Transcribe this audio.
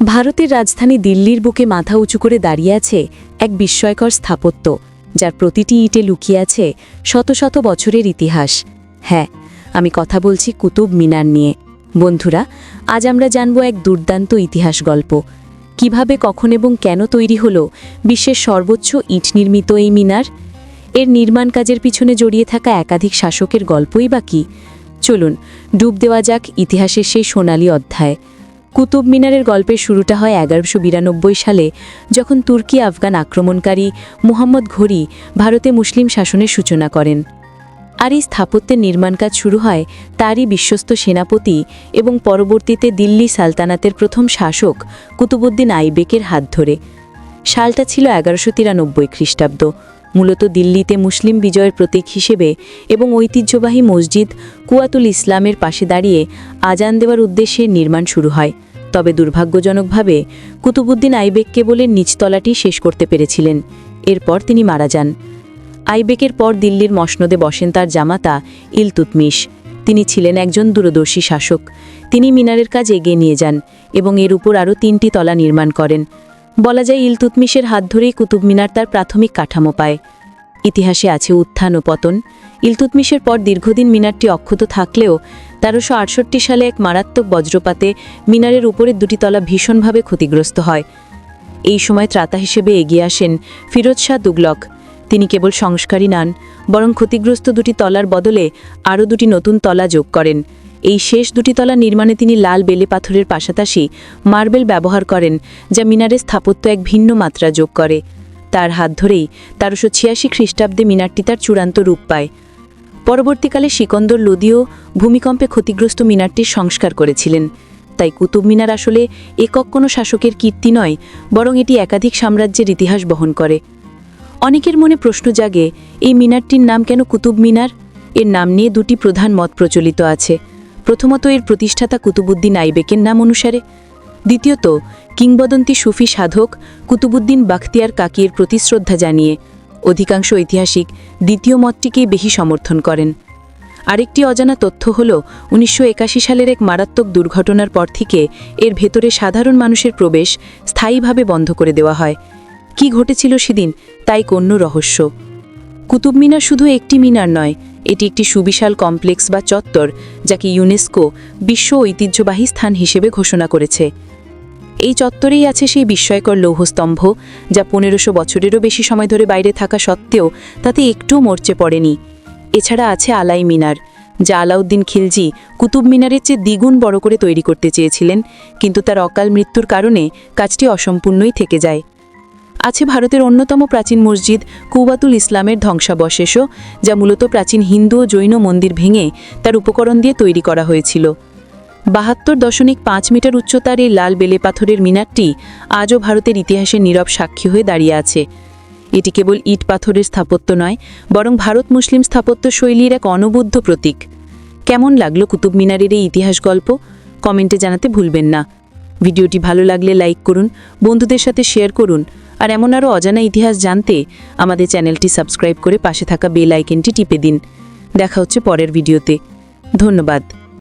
ভারতের রাজধানী দিল্লির বুকে মাথা উঁচু করে দাঁড়িয়ে আছে এক বিস্ময়কর স্থাপত্য, যার প্রতিটি ইটে লুকিয়ে আছে শত শত বছরের ইতিহাস। হ্যাঁ আমি কথা বলছি কুতুব মিনার নিয়ে। বন্ধুরা, আজ আমরা জানব এক দুর্দান্ত ইতিহাস গল্প। কীভাবে, কখন এবং কেন তৈরি হলো বিশ্বের সর্বোচ্চ ইট নির্মিত এই মিনার? এর নির্মাণ কাজের পিছনে জড়িয়ে থাকা একাধিক শাসকের গল্পই বা কি? চলুন, ডুব দেওয়া যাক ইতিহাসের সেই সোনালী অধ্যায়। কুতুব মিনারের গল্পের শুরুটা হয় এগারোশো বিরানব্বই সালে, যখন তুর্কি আফগান আক্রমণকারী মুহাম্মদ ঘড়ি ভারতে মুসলিম শাসনের সূচনা করেন। আর এই স্থাপত্যের নির্মাণ কাজ শুরু হয় তারই বিশ্বস্ত সেনাপতি এবং পরবর্তীতে দিল্লি সালতানাতের প্রথম শাসক কুতুবুদ্দিন আইবেকের হাত ধরে। সালটা ছিল এগারোশো তিরানব্বই খ্রিস্টাব্দ। মূলত দিল্লিতে মুসলিম বিজয়ের প্রতীক হিসেবে এবং ঐতিহ্যবাহী মসজিদ কুয়াতুল ইসলামের পাশে দাঁড়িয়ে আজান দেওয়ার উদ্দেশ্যে নির্মাণ শুরু হয়। তবে দুর্ভাগ্যজনকভাবে কুতুবুদ্দিন আইবেক কেবলের নিচতলাটি শেষ করতে পেরেছিলেন। এরপর তিনি মারা যান। আইবেকের পর দিল্লির মসনদে বসেন তার জামাতা ইলতুতমিশ। তিনি ছিলেন একজন দূরদর্শী শাসক। তিনি মিনারের কাজ এগিয়ে নিয়ে যান এবং এর উপর আরও তিনটি তলা নির্মাণ করেন। বলা যায় ইলতুতমিশের হাত ধরেই কুতুব মিনার তার প্রাথমিক কাঠামো পায়। ইতিহাসে আছে উত্থান ও পতন। ইলতুতমিশের পর দীর্ঘদিন মিনারটি অক্ষত থাকলেও তেরোশো আটষট্টি সালে এক মারাত্মক বজ্রপাতে মিনারের উপরের দুটি তলা ভীষণভাবে ক্ষতিগ্রস্ত হয়। এই সময় ত্রাতা হিসেবে এগিয়ে আসেন ফিরোজ শাহ দুগলক। তিনি কেবল সংস্কারই নান, বরং ক্ষতিগ্রস্ত দুটি তলার বদলে আরও দুটি নতুন তলা যোগ করেন। এই শেষ দুটি তলা নির্মাণে তিনি লাল বেলে পাথরের পাশাপাশি মার্বেল ব্যবহার করেন, যা মিনারের স্থাপত্য এক ভিন্ন মাত্রা যোগ করে। তার হাত ধরেই তেরোশো ছিয়াশি খ্রিস্টাব্দে মিনারটি তার চূড়ান্ত রূপ পায়। পরবর্তীকালে সিকন্দর লোদিও ভূমিকম্পে ক্ষতিগ্রস্ত মিনারটির সংস্কার করেছিলেন। তাই কুতুব মিনার আসলে একক কোনো শাসকের কীর্তি নয়, বরং এটি একাধিক সাম্রাজ্যের ইতিহাস বহন করে। অনেকের মনে প্রশ্ন জাগে, এই মিনারটির নাম কেন কুতুব মিনার? এর নাম নিয়ে দুটি প্রধান মত প্রচলিত আছে। প্রথমত এর প্রতিষ্ঠাতা কুতুবুদ্দিন আইবেকের নাম অনুসারে। দ্বিতীয়ত, কিংবদন্তি সুফি সাধক কুতুবুদ্দিন বাখতিয়ার কাকির প্রতি শ্রদ্ধা জানিয়ে অধিকাংশ ঐতিহাসিক দ্বিতীয় মতটিকেই বেশি সমর্থন করেন। আরেকটি অজানা তথ্য হল, উনিশশো একাশি সালের এক মারাত্মক দুর্ঘটনার পর থেকে এর ভেতরে সাধারণ মানুষের প্রবেশ স্থায়ীভাবে বন্ধ করে দেওয়া হয়। কি ঘটেছিল সেদিন, তাই কন্য রহস্য। কুতুব মিনার শুধু একটি মিনার নয় এটি একটি সুবিশাল কমপ্লেক্স বা চত্বর যাকে ইউনেস্কো বিশ্ব ঐতিহ্যবাহী স্থান হিসেবে ঘোষণা করেছে। এই চত্বরেই আছে সেই বিস্ময়কর লৌহস্তম্ভ, যা পনেরোশো বছরেরও বেশি সময় ধরে বাইরে থাকা সত্ত্বেও তাতে একটুও মরচে পড়েনি। এছাড়া আছে আলাই মিনার, যা আলাউদ্দিন খিলজি কুতুব মিনারের চেয়ে দ্বিগুণ বড় করে তৈরি করতে চেয়েছিলেন, কিন্তু তার অকাল মৃত্যুর কারণে কাজটি অসম্পূর্ণই থেকে যায়। আছে ভারতের অন্যতম প্রাচীন মসজিদ কুবাতুল ইসলামের ধ্বংসাবশেষও, যা মূলত প্রাচীন হিন্দু ও জৈন মন্দির ভেঙে তার উপকরণ দিয়ে তৈরি করা হয়েছিল। বাহাত্তর দশমিক পাঁচ মিটার উচ্চতার এই লাল বেলে পাথরের মিনারটি আজও ভারতের ইতিহাসের নীরব সাক্ষী হয়ে দাঁড়িয়ে আছে। এটি কেবল ইট পাথরের স্থাপত্য নয়, বরং ভারত মুসলিম স্থাপত্য শৈলীর এক অনবুদ্ধ প্রতীক। কেমন লাগল কুতুব মিনারের এই ইতিহাস গল্প? কমেন্টে জানাতে ভুলবেন না। ভিডিওটি ভালো লাগলে লাইক করুন, বন্ধুদের সাথে শেয়ার করুন। আর এমন আরও অজানা ইতিহাস জানতে আমাদের চ্যানেলটি সাবস্ক্রাইব করে পাশে থাকা বেল আইকনটি টিপে দিন। দেখা হচ্ছে পরের ভিডিওতে। ধন্যবাদ।